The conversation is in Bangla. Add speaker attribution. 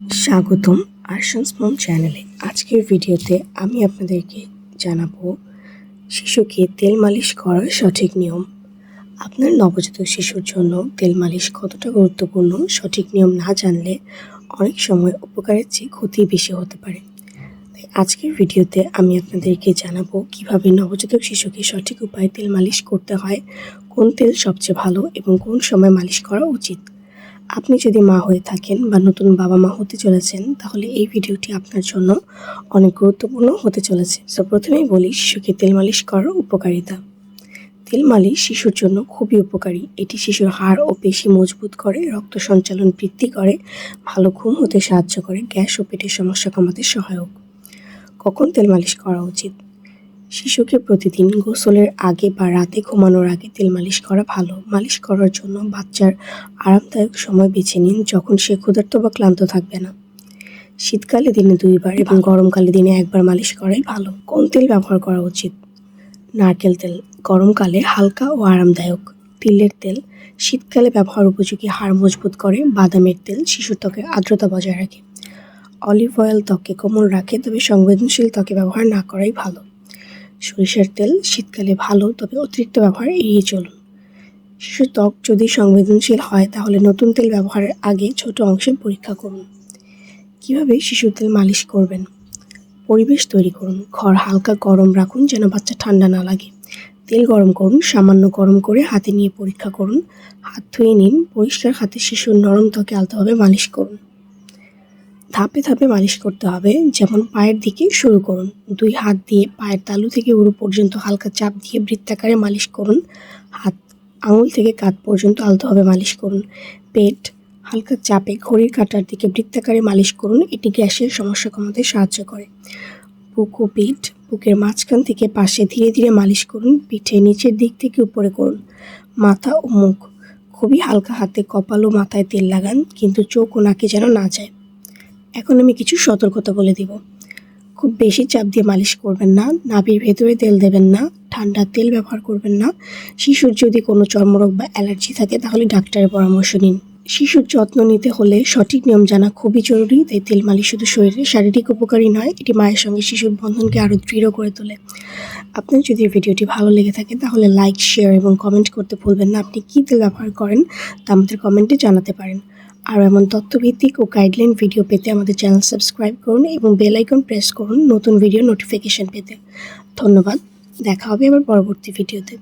Speaker 1: স্বাগতম আরশান্স মম চ্যানেলে। আজকের ভিডিওতে আমি আপনাদেরকে জানাব, শিশুকে তেল মালিশ করার সঠিক নিয়ম। আপনার নবজাতক শিশুর জন্য তেল মালিশ কতটা গুরুত্বপূর্ণ সঠিক নিয়ম না জানলে অনেক সময় উপকারের চেয়ে ক্ষতি বেশি হতে পারে। তাই আজকের ভিডিওতে আমি আপনাদেরকে জানাব, কীভাবে নবজাতক শিশুকে সঠিক উপায়ে তেল মালিশ করতে হয়, কোন তেল সবচেয়ে ভালো এবং কোন সময় মালিশ করা উচিত। আপনি যদি মা হয়ে থাকেন বা নতুন বাবা মা হতে চলেছেন, তাহলে এই ভিডিওটি আপনার জন্য অনেক গুরুত্বপূর্ণ হতে চলেছে। সো প্রথমেই বলি, শিশুকে তেল মালিশ করার উপকারিতা। তেল মালিশ শিশুর জন্য খুবই উপকারী। এটি শিশুর হাড় ও পেশি মজবুত করে, রক্ত সঞ্চালন বৃদ্ধি করে, ভালো ঘুম হতে সাহায্য করে, গ্যাস ও পেটের সমস্যা কমাতে সহায়ক। কখন তেল মালিশ করা উচিত? শিশুকে প্রতিদিন গোসলের আগে বা রাতে ঘুমানোর আগে তেল মালিশ করা ভালো। মালিশ করার জন্য বাচ্চার আরামদায়ক সময় বেছে নিন যখন সে ক্ষুধার্ত বা ক্লান্ত থাকবে না। শীতকালে দিনে দুইবার এবং গরমকালে দিনে একবার মালিশ করাই ভালো। কোন তেল ব্যবহার করা উচিত? নারকেল তেল। গরমকালে হালকা ও আরামদায়ক। তিলের তেল। শীতকালে ব্যবহার উপযোগী হাড় মজবুত করে। বাদামের তেল শিশুর ত্বকে আর্দ্রতা বজায় রাখে। অলিভ অয়েল ত্বকে কোমল রাখে, তবে সংবেদনশীল ত্বকে ব্যবহার না করাই ভালো। সরিষার তেল শীতকালে ভালো, তবে অতিরিক্ত ব্যবহার এড়িয়ে চলুন। শিশুর ত্বক যদি সংবেদনশীল হয়, তাহলে নতুন তেল ব্যবহারের আগে ছোট অংশে পরীক্ষা করুন। কীভাবে শিশুর তেল মালিশ করবেন? পরিবেশ তৈরি করুন। ঘর হালকা গরম রাখুন যেন বাচ্চা ঠান্ডা না লাগে। তেল গরম করুন, সামান্য গরম করে হাতে নিয়ে পরীক্ষা করুন। হাত ধুয়ে নিন, পরিষ্কার হাতে শিশুর নরম ত্বকে আলতোভাবে মালিশ করুন। ধাপে ধাপে মালিশ করতে হবে, যেমন পায়ের দিকে শুরু করুন। দুই হাত দিয়ে পায়ের তালু থেকে উড়ু পর্যন্ত হালকা চাপ দিয়ে বৃত্তাকারে মালিশ করুন। হাত, আঙুল থেকে কাত পর্যন্ত আলতোভাবে মালিশ করুন। পেট, হালকা চাপে ঘড়ির কাটার দিকে বৃত্তাকারে মালিশ করুন। এটি গ্যাসের সমস্যা কমাতে সাহায্য করে। বুক ও পিঠ, বুকের মাঝখান থেকে পাশে ধীরে ধীরে মালিশ করুন। পিঠে নিচের দিক থেকে উপরে করুন। মাথা ও মুখ, খুবই হালকা হাতে কপাল ও মাথায় তেল লাগান, কিন্তু চোখ ও নাকে যেন না যায়। এখন আমি কিছু সতর্কতা বলে দিব। খুব বেশি চাপ দিয়ে মালিশ করবেন না, নাভির ভেতরে তেল দেবেন না, ঠান্ডা তেল ব্যবহার করবেন না। শিশুর যদি কোনো চর্মরোগ বা অ্যালার্জি থাকে, তাহলে ডাক্তারের পরামর্শ নিন। শিশুর যত্ন নিতে হলে সঠিক নিয়ম জানা খুবই জরুরি, তাই তেল মালিশ শুধু শরীরে শারীরিক উপকারী নয়, এটি মায়ের সঙ্গে শিশুর বন্ধনকে আরও দৃঢ় করে তোলে। আপনার যদি ভিডিওটি ভালো লেগে থাকে, তাহলে লাইক, শেয়ার এবং কমেন্ট করতে ভুলবেন না। আপনি কী তেল ব্যবহার করেন, তা আমাদের কমেন্টে জানাতে পারেন। আর এমন তথ্যভিত্তিক ও গাইডলাইন ভিডিও পেতে আমাদের চ্যানেল সাবস্ক্রাইব করুন এবং বেল আইকন প্রেস করুন নতুন ভিডিও নোটিফিকেশন পেতে। ধন্যবাদ। দেখা হবে আবার পরবর্তী ভিডিওতে